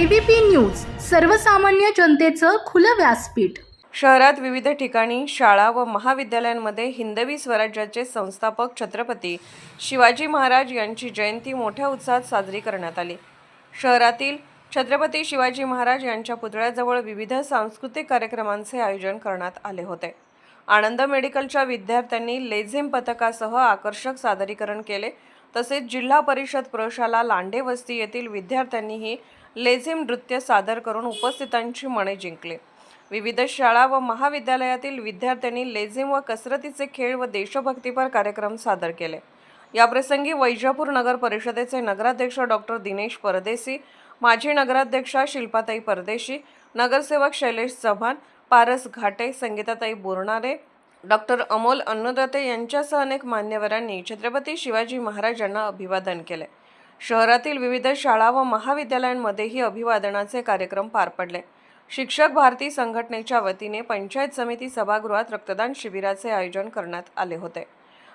ABP news सर्वसामान्य जनतेचं खुलं व्यासपीठ. शहरात विविध ठिकाणी शाळा व महाविद्यालयांमध्ये हिंदवी स्वराज्याचे संस्थापक छत्रपती शिवाजी महाराज यांची जयंती मोठ्या उत्साहात साजरी करण्यात आली. शहरातील छत्रपती शिवाजी महाराज यांच्या पुतळ्याजवळ विविध सांस्कृतिक कार्यक्रमांचे आयोजन करण्यात आले होते. आनंद मेडिकलच्या विद्यार्थ्यांनी लेझिम पथकासह आकर्षक सादरीकरण केले तसेच जिल्हा परिषद प्रशाला लांडे वस्ती येथील विद्यार्थ्यांनीही लेझिम नृत्य सादर करून उपस्थितांची मने जिंकले. विविध शाळा व महाविद्यालयातील विद्यार्थ्यांनी लेझिम व कसरतीचे खेळ व देशभक्तीपर कार्यक्रम सादर केले. याप्रसंगी वैजापूर नगर परिषदेचे नगराध्यक्ष डॉक्टर दिनेश परदेशी माजी नगराध्यक्षा शिल्पाताई परदेशी नगरसेवक शैलेश चव्हाण पारस घाटे संगीताताई बोरणारे डॉक्टर अमोल अन्नदाते यांच्यासह अनेक मान्यवरांनी छत्रपती शिवाजी महाराजांना अभिवादन केले. शहरातील विविध शाळा व महाविद्यालयांमध्येही अभिवादनाचे कार्यक्रम पार पडले. शिक्षक भारती संघटनेच्या वतीने पंचायत समिती सभागृहात रक्तदान शिबिराचे आयोजन करण्यात आले होते.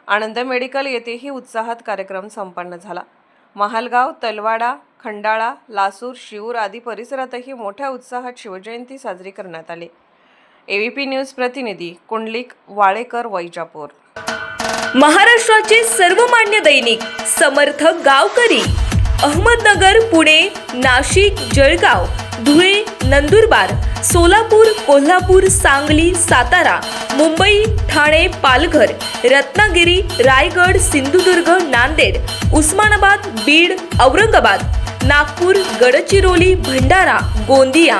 आनंद मेडिकल येथेही उत्साहात कार्यक्रम संपन्न झाला. महालगाव तलवाडा खंडाळा लासूर शिऊर आदी परिसरातही मोठ्या उत्साहात शिवजयंती साजरी करण्यात आली. एबीपी न्यूज प्रतिनिधी कुंडलिक वाळेकर वैजापूर. महाराष्ट्राचे सर्वमान्य दैनिक समर्थ गावकरी अहमदनगर पुणे नाशिक जळगाव धुळे नंदुरबार सोलापूर कोल्हापूर सांगली सातारा मुंबई ठाणे पालघर रत्नागिरी रायगड सिंधुदुर्ग नांदेड उस्मानाबाद बीड औरंगाबाद नागपूर गडचिरोली भंडारा गोंदिया